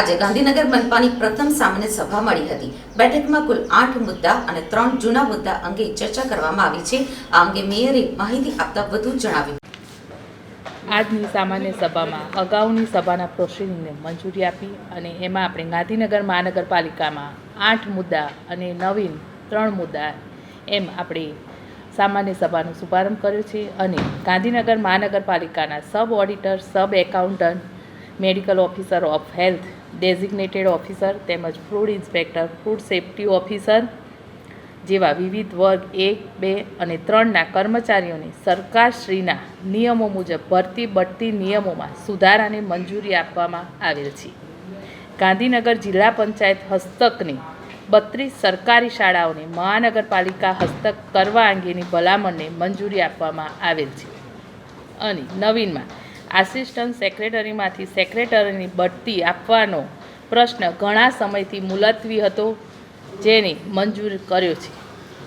આજે ગાંધીનગર મનપાની પ્રથમ સામાન્ય સભા મળી હતી. બેઠકમાં કુલ આઠ મુદ્દા અને ત્રણ જૂના મુદ્દા અંગે ચર્ચા કરવામાં આવી છે. આ અંગે મેયરે માહિતી આપતા વધુ જણાવ્યું. આજની સામાન્ય સભામાં અગાઉની સભાના પ્રોસિડિંગને મંજૂરી આપી અને એમાં આપણે ગાંધીનગર મહાનગરપાલિકામાં આઠ મુદ્દા અને નવીન ત્રણ મુદ્દા એમ આપણે સામાન્ય સભાનો શુભારંભ કર્યો છે અને ગાંધીનગર મહાનગરપાલિકાના sub auditor sub accountant medical officer of health designated officer તેમજ food inspector food safety officer જેવા વિવિધ વર્ગ એક, બે અને ત્રણના કર્મચારીઓને સરકારશ્રીના નિયમો મુજબ ભરતી બઢતી નિયમોમાં સુધારાને મંજૂરી આપવામાં આવેલ છે. ગાંધીનગર જિલ્લા પંચાયત હસ્તકની બત્રીસ સરકારી શાળાઓને મહાનગરપાલિકા હસ્તક કરવા અંગેની ભલામણને મંજૂરી આપવામાં આવેલ છે. અને નવીનમાં આસિસ્ટન્ટ સેક્રેટરીમાંથી સેક્રેટરીની બઢતી આપવાનો પ્રશ્ન ઘણા સમયથી મુલતવી હતો જેને મંજૂર કર્યો છે.